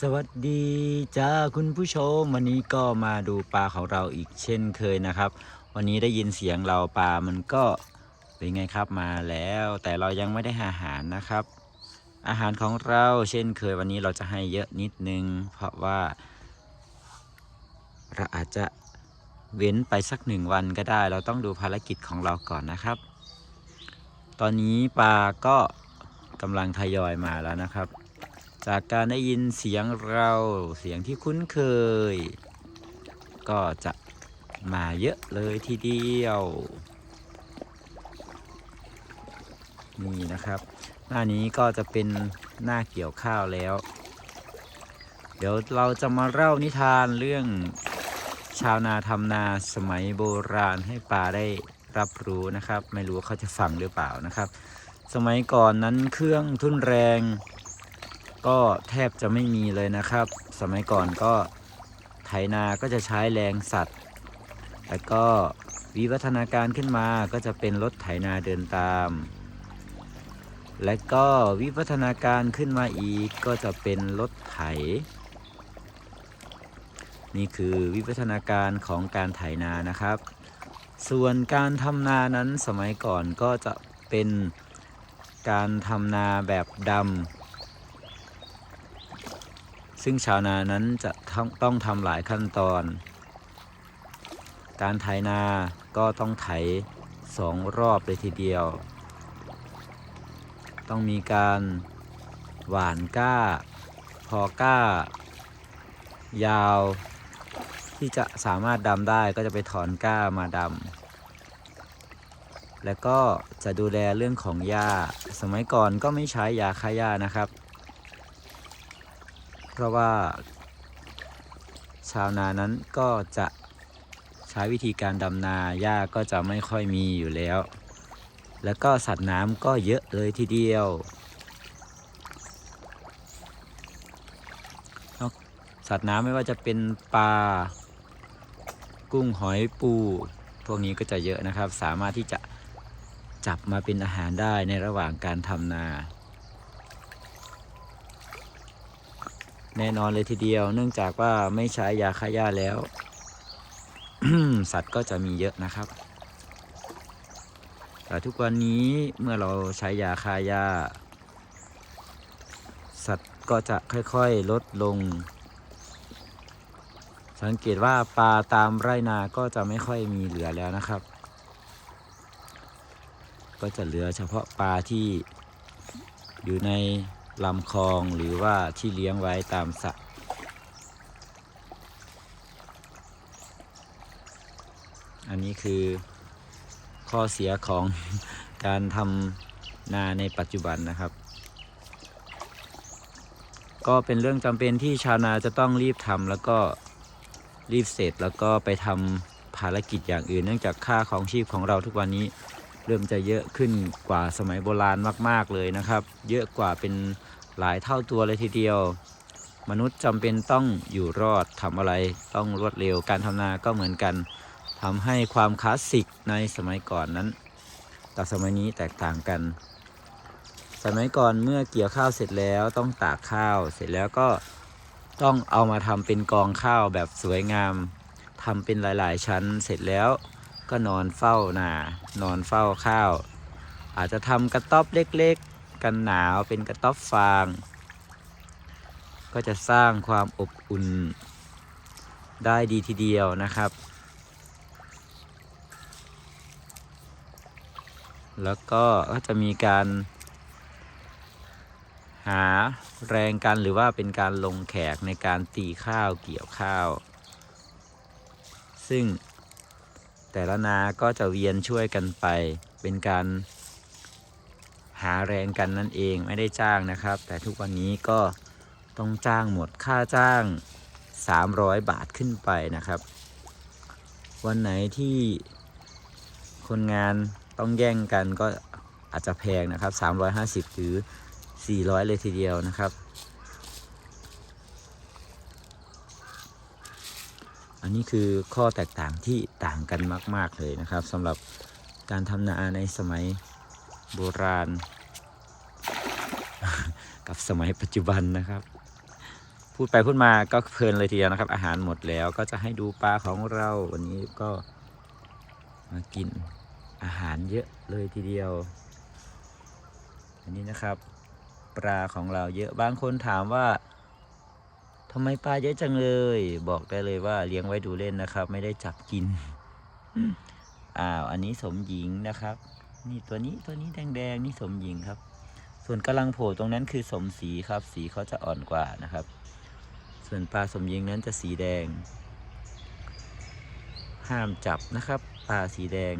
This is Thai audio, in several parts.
สวัสดีจ้าคุณผู้ชม วันนี้ก็มาดูปลาของเราอีกเช่นเคยนะครับ วันนี้ได้ยินเสียงเราปลามันก็เป็นไงครับมาแล้ว แต่เรายังไม่ได้หาอาหารนะครับ อาหารของเราเช่นเคยวันนี้เราจะให้เยอะนิดนึง เพราะว่าเราอาจจะเว้นไปสักหนึ่งวันก็ได้ เราต้องดูภารกิจของเราก่อนนะครับ ตอนนี้ปลาก็กำลังทยอยมาแล้วนะครับ จากการได้ยินเสียงเราเสียงที่คุ้นเคย ก็จะมาเยอะเลยทีเดียว นี่นะครับ หน้านี้ก็จะเป็นหน้าเกี่ยวข้าวแล้ว เดี๋ยวเราจะมาเล่านิทานเรื่องชาวนาทำนาสมัยโบราณให้ป่าได้รับรู้นะครับ ไม่รู้เขาจะฟังหรือเปล่านะครับ สมัยก่อนนั้นเครื่องทุนแรง ก็แทบจะไม่มีเลยนะครับ สมัยก่อนก็ไถนาก็จะใช้แรงสัตว์ แล้วก็วิวัฒนาการขึ้นมาก็จะเป็นรถไถนาเดินตาม และก็วิวัฒนาการขึ้นมาอีกก็จะเป็นรถไถ นี่คือวิวัฒนาการของการไถนานะครับ ส่วนการทำนานั้นสมัยก่อนก็จะเป็นการทำนาแบบดำ ซึ่งชาวนานั้นจะต้องทำหลายขั้นตอน การไถนาก็ต้องไถสองรอบเลยทีเดียว ต้องมีการหว่านก้า พอก้า ยาว ที่จะสามารถดำได้ก็จะไปถอนก้ามาดำแล้วก็จะดูแลเรื่องของหญ้า สมัยก่อนก็ไม่ใช้ยาฆ่าหญ้านะครับ เพราะว่า ชาวนานั้นก็จะใช้วิธีการดำนาหญ้าก็จะไม่ค่อยมีอยู่แล้ว แล้วก็สัตว์น้ำก็เยอะเลยทีเดียว สัตว์น้ำไม่ว่าจะเป็นปลากุ้งหอยปูพวกนี้ก็จะเยอะนะครับ สามารถที่จะจับมาเป็นอาหารได้ในระหว่างการทำนา แน่นอนเลยทีเดียว เนื่องจากว่าไม่ใช้ยาฆ่าหญ้าแล้ว สัตว์ก็จะมีเยอะนะครับ แต่ทุกวันนี้เมื่อเราใช้ยาฆ่าหญ้า สัตว์ก็จะค่อยๆลดลง สังเกตว่าปลาตามไร่นาก็จะไม่ค่อยมีเหลือแล้วนะครับ ก็จะเหลือเฉพาะปลาที่อยู่ใน ลำคลองหรือว่าที่เลี้ยงไว้ตามสระอันนี้คือข้อเสียของการทำนาในปัจจุบันนะครับ ก็เป็นเรื่องจำเป็นที่ชาวนาจะต้องรีบทำแล้วก็รีบเสร็จแล้วก็ไปทำภารกิจอย่างอื่น เนื่องจากค่าของชีพของเราทุกวันนี้ เริ่มจะเยอะขึ้นกว่าสมัยโบราณมาก ๆเลยนะครับ เยอะกว่าเป็นหลายเท่าตัวเลยทีเดียว มนุษย์จำเป็นต้องอยู่รอดทำอะไรต้องรวดเร็วการทำนาก็เหมือนกันทำให้ความคลาสสิกในสมัยก่อนนั้นกับสมัยนี้แตกต่างกัน สมัยก่อนเมื่อเกี่ยวข้าวเสร็จแล้วต้องตากข้าวเสร็จแล้วก็ต้องเอามาทำเป็นกองข้าวแบบสวยงามทำเป็นหลาย ๆ ชั้นเสร็จแล้ว ก็นอนเฝ้านานอนเฝ้าข้าว อาจจะทำกระต๊อบเล็กๆ กันหนาวเป็นกระต๊อบฟาง ก็จะสร้างความอบอุ่นได้ดีทีเดียวนะครับ แล้วก็ก็จะมีการหาแรงกันหรือว่าเป็นการลงแขกในการตีข้าวเกี่ยวข้าว ซึ่ง แต่ละนาก็จะเวียนช่วยกันไป เป็นการหาแรงกันนั่นเองไม่ได้จ้างนะครับ แต่ทุกวันนี้ก็ต้องจ้างหมดค่าจ้าง 300 บาทขึ้นไปนะครับ วันไหนที่คนงานต้องแย่งกันก็อาจจะแพงนะครับ 350 หรือ 400 เลยทีเดียวนะครับ อันนี้คือข้อแตกต่างที่ต่างกันมาก ๆ เลยนะครับสำหรับการทำนาในสมัยโบราณ กับสมัยปัจจุบันนะครับ พูดไปพูดมาก็เพลินเลยทีเดียวนะครับ อาหารหมดแล้วก็จะให้ดูปลาของเราวันนี้ก็มากินอาหารเยอะเลยทีเดียว อันนี้นะครับ ปลาของเราเยอะบางคนถามว่า ทำไมปลาเยอะจังเลย บอกได้เลยว่าเลี้ยงไว้ดูเล่นนะครับ ไม่ได้จับกิน อ้าว อันนี้สมหญิงนะครับ นี่ตัวนี้ตัวนี้แดงๆนี่สมหญิงครับ ส่วนกำลังโผล่ตรงนั้นคือสมศรีครับ สีเขาจะอ่อนกว่านะครับ ส่วนปลาสมหญิงนั้นจะสีแดง ห้ามจับนะครับ ปลาสีแดง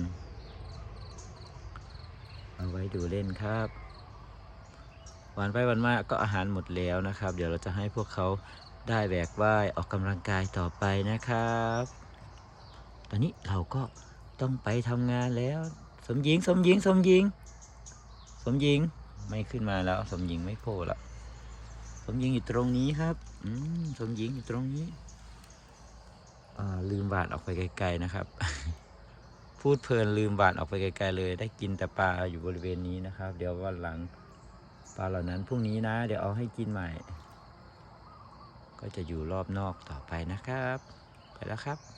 เอาไว้ดูเล่นครับวันไปวันมาก็อาหารหมดแล้วนะครับ เดี๋ยวเราจะให้พวกเขา ได้แบกว่ายออกกำลังกายต่อไปนะครับ ตอนนี้เราก็ต้องไปทำงานแล้ว สมหญิง สมหญิง สมหญิง สมหญิงไม่ขึ้นมาแล้ว สมหญิงไม่โผล่ละสมหญิงอยู่ตรงนี้ครับอืมสมหญิงอยู่ตรงนี้ลืมบาดออกไปไกล ๆนะครับ พูดเพลินลืมบาดออกไปไกลๆเลย ได้กินแต่ปลาอยู่บริเวณนี้นะครับ เดี๋ยววันหลังปลาเหล่านั้นพรุ่งนี้นะ เดี๋ยวเอาให้กินใหม่ ก็จะอยู่รอบนอกต่อไปนะครับ ไปแล้วครับ